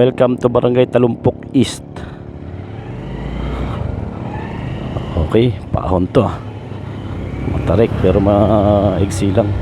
Welcome to Barangay Talumpok East. Okay, paahon to ah. Matarik pero maigsi lang.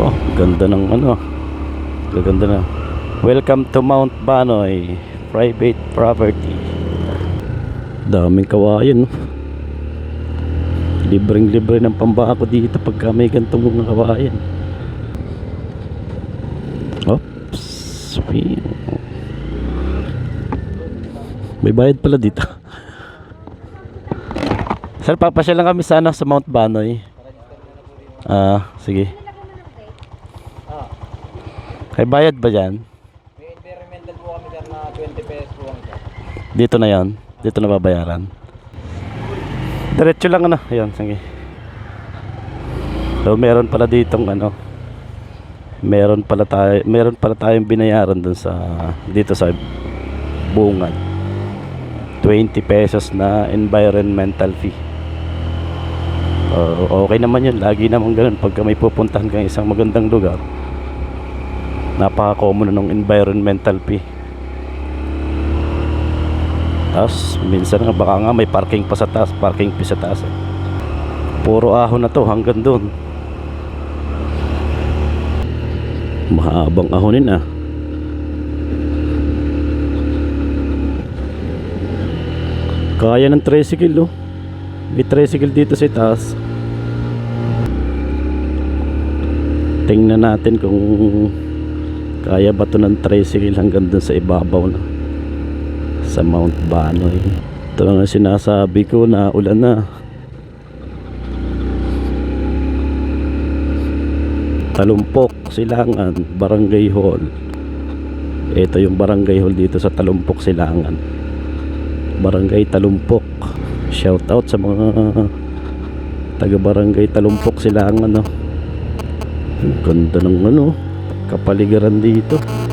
Oh, ganda ng ano. Gaganda na. Welcome to Mount Banoy, private property. Daming kawayan, no? Libreng-libre ng pambako dito pagka may gantong mga kawayan. Oops. May bayad pala dito. Sir, papasya lang kami sana sa Mount Banoy. Ah, sige. Kay bayad ba dyan? May environmental po kami sir na 20 pesos po. Dito na yon Dito na babayaran. Diretso lang ano. Ayan, sige. So, meron pala ditong ano. Meron pala tayo, meron pala tayong binayaran dun sa dito sa bungan. 20 pesos na environmental fee. Uh, okay naman yun. Lagi naman ganun. Pagka may pupuntahan kang isang magandang lugar, napaka-common na ng environmental fee. Tapos minsan nga baka nga may parking pa sa taas, parking fee sa taas. Eh. Puro ahon na to hanggang doon. Mahabang ahonin ah. Kaya ng tricycle oh. May tricycle dito sa taas. Tingnan natin kung kaya ba to ng tricycle hanggang dun sa ibabaw na sa Mount Banoy. Ito nga sinasabi ko na ulan na. Talumpok, Silangan, Barangay Hall. Ito yung barangay hall dito sa Talumpok, Silangan. Barangay Talumpok. Shout out sa mga taga Barangay Talumpok, Silangan. No? Ganda ng ano, kapaligiran dito.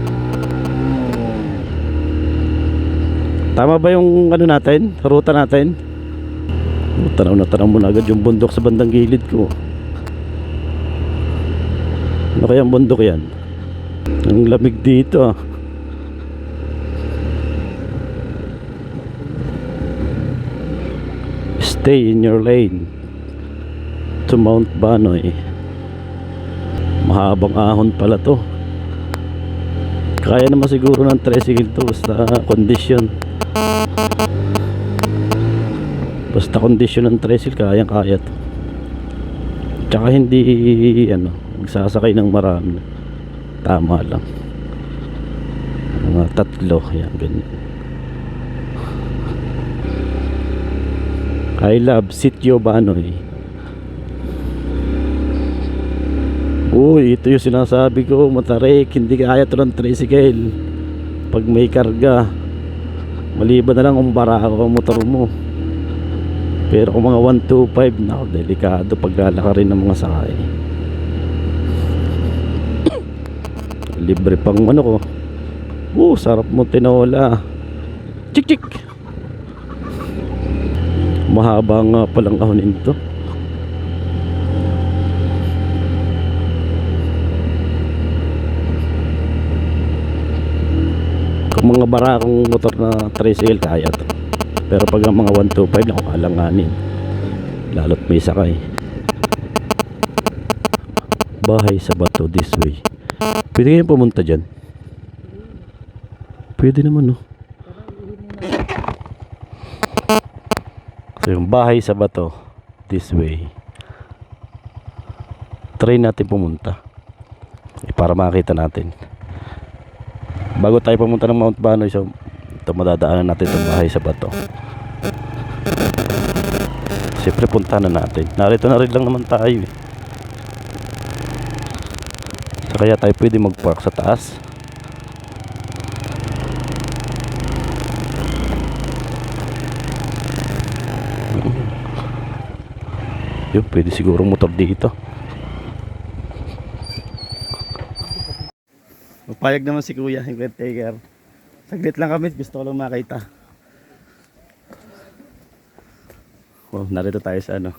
Tama ba yung ano natin? Ruta natin? Oh, Tanaw na tanaw mo agad yung bundok sa bandang gilid ko. Ano kaya ang bundok yan? Ang lamig dito ah. Stay in your lane to Mount Banoy. Mahabang ahon pala to. Kaya naman siguro ng tricycle to basta condition. Basta condition ng tricycle kayang kaya to. Tsaka hindi ano, magsasakay ng marami. Tama lang. Mga tatlo, yan ganyan. I love Sitio Banoy. Uy, ito yung sinasabi ko, matarik, hindi kaya to ng tricycle. Pag may karga, maliban na lang kung bara ako ang motor mo. Pero kung mga 125, nako, delikado paglalaka rin ng mga sakay. Libre pang ano ko. Oh, sarap mo tinola. Chik chik. Mahaba nga palang ahonin to. Mga barakong motor na tricycle kaya to. Pero pag ang mga 125 na alanganin. Lalo't may sakay. Bahay sa bato this way. Pwede kayong pumunta dyan? Pwede naman no. So yung bahay sa bato this way. Try natin pumunta. Eh, para makita natin. Bago tayo pumunta ng Mount Banoy, so ito madadaanan natin itong bahay sa bato. Siyempre punta na natin. Narito na rin lang naman tayo eh. So, kaya tayo pwede mag-park sa taas. Yun, pwede siguro motor dito. Mapayag naman si Kuya, yung caretaker. Saglit lang kami, gusto ko lang makita. Wow, narito tayo sa ano,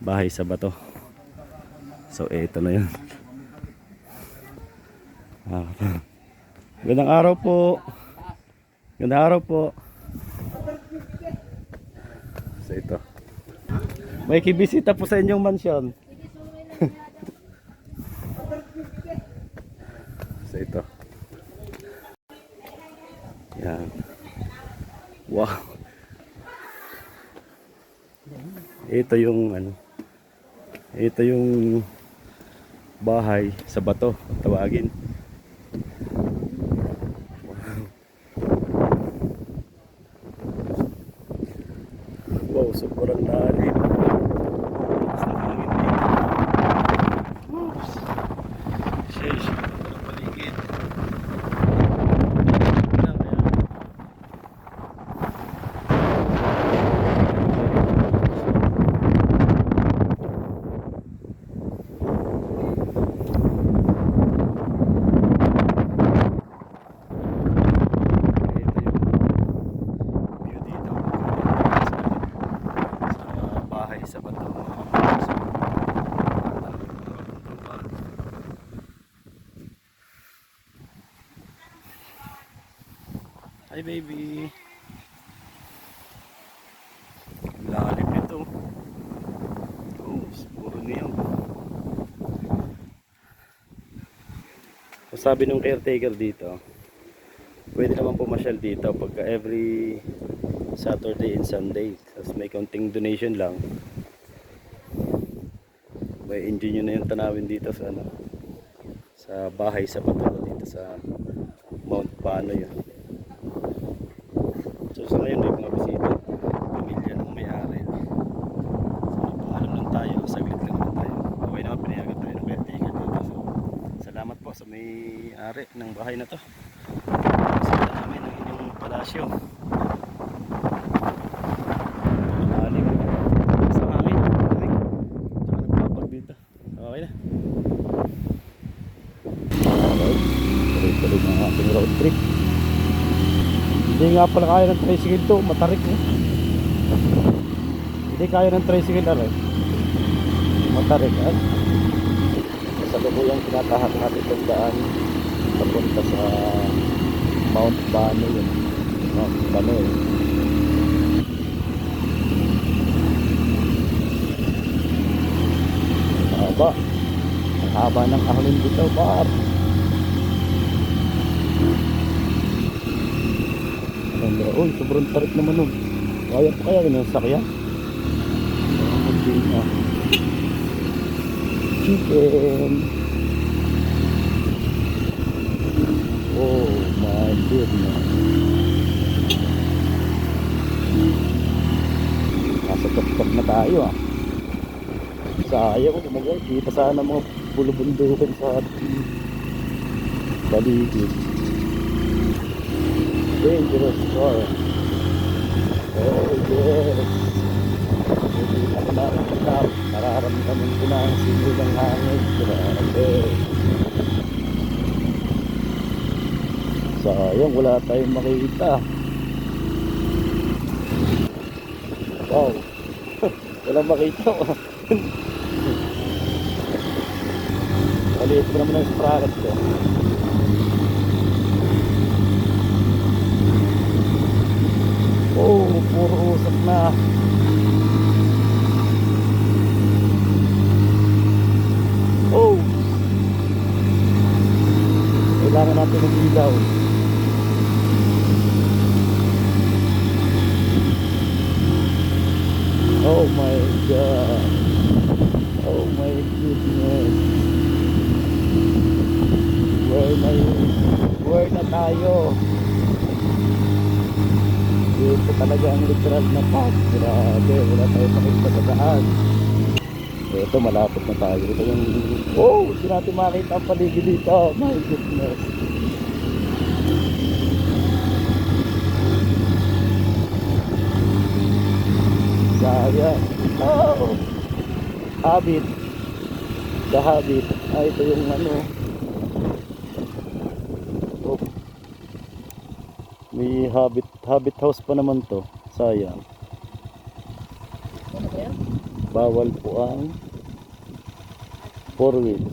bahay sa bato. So, eto na yun. Ah, Gandang araw po. Gandang araw po. So, ito. May kibisita po sa inyong mansyon. So, ito. Yan. Wow. Ito yung ano. Ito yung bahay sa bato, tawagin. Wow, sobrang lalim. Lakas ng hangin dito. Oops. Sheesh, ganda ng paligid. Lang, kaya. Ito yung view dito. Sa bahay sa bato. Sa Hi baby. Lalim nito. Oh, puro niyang. Sabi nung caretaker dito, pwede naman pumasyal dito pagka every Saturday and Sunday. Tapos may kaunting donation lang. May enjoy nyo na yung tanawin dito sa ano sa bahay sa Bato dito sa Mount Pano yun. So sa ngayon may mga bisita. Pamilya ng may-ari. So paalam lang tayo. Saglit lang naman tayo. Okay naman pinayagan tayo ng caretaker dito. So salamat po sa may-ari ng bahay na to. Sila namin ang inyong palasyo. Malalim. Sa hangin. Malamig. Tsaka nagpapag dito. Okay na. Tuloy-tuloy ng ating road trip. Hindi nga pala kaya ng tricycle to. Matarik eh. Hindi kaya ng tricycle eh. Matarik ah. Sa lubuyang tinatahak natin itong daan papunta sa Mount Bano yun. Mount Bano yun. Haba. Ang haba ng ahlin dito, par. Uy, sobrang tarik naman nun. Kaya pa kaya ganun sakyan? Ah, Chicken. Oh my goodness. Nasa tuktok na tayo ah. Sayang ko kumagay. Kita sana mga bulubundukin sa paligid. Dangerous car. Oh yes. Hindi ako nakakatap. Nararamdaman ko na ang sino ng hangin. Grabe. Sayang, wala tayong makita. Wow. Wala makita. Maliit mo naman ang spracket ko. Oh, puro usap na. Oh. Kailangan natin ng ilaw. Oh my God. Oh my goodness. Where na yun? Where na tayo? Dito talaga ang literal na pag. Grabe, wala tayong makita sa daan. Ito, malapit na tayo. Ito yung... Oh! Hindi natin makita ang paligid dito. My goodness. Sayang. Oh! Habit. The habit. Ah, ito yung ano. Oh. May habit, habit house pa naman to. Sayang. Bawal po ang four wheels.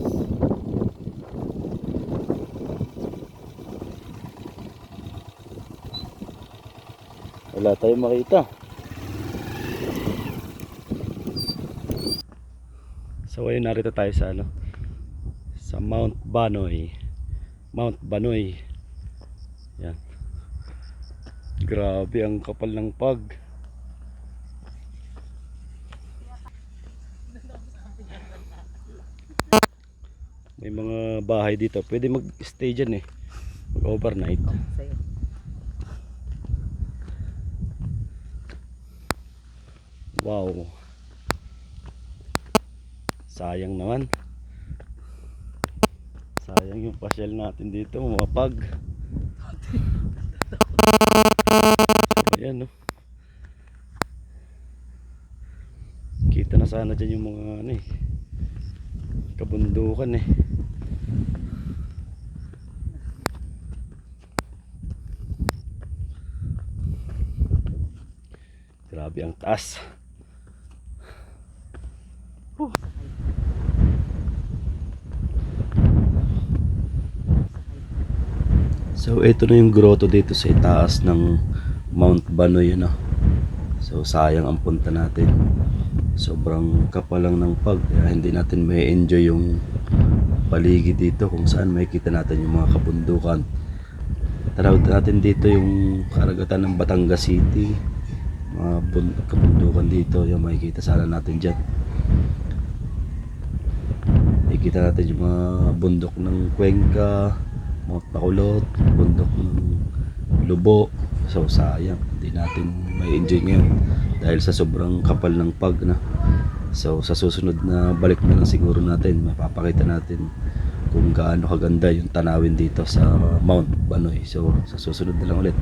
Wala tayong makita. So ayun narito tayo sa ano sa Mount Banoy. Mount Banoy. Yan. Grabe ang kapal ng pag. May mga bahay dito. Pwede mag-stay dyan eh. Mag-overnight. Wow. Sayang naman. Sayang yung pasyal natin dito, mga pag. Ayan no. Kita na sana dyan yung mga ano eh. Kabundukan eh. Grabe ang taas. So ito na yung grotto dito sa itaas ng Mount Banoy ano. So sayang ang punta natin. Sobrang kapal lang ng pag kaya hindi natin may enjoy yung paligid dito kung saan makikita natin yung mga kabundukan. Tarawid natin dito yung karagatan ng Batangas City. Mga bun- kabundukan dito yung makikita sana natin dyan. Makikita natin yung mga bundok ng Cuenca, Mount Bacolod, bundok ng Lubo. So sayang, hindi natin may enjoy ngayon dahil sa sobrang kapal ng pag na. So sa susunod na balik na lang siguro natin, mapapakita natin kung gaano kaganda yung tanawin dito sa Mount Banoy. So sa susunod na lang ulit.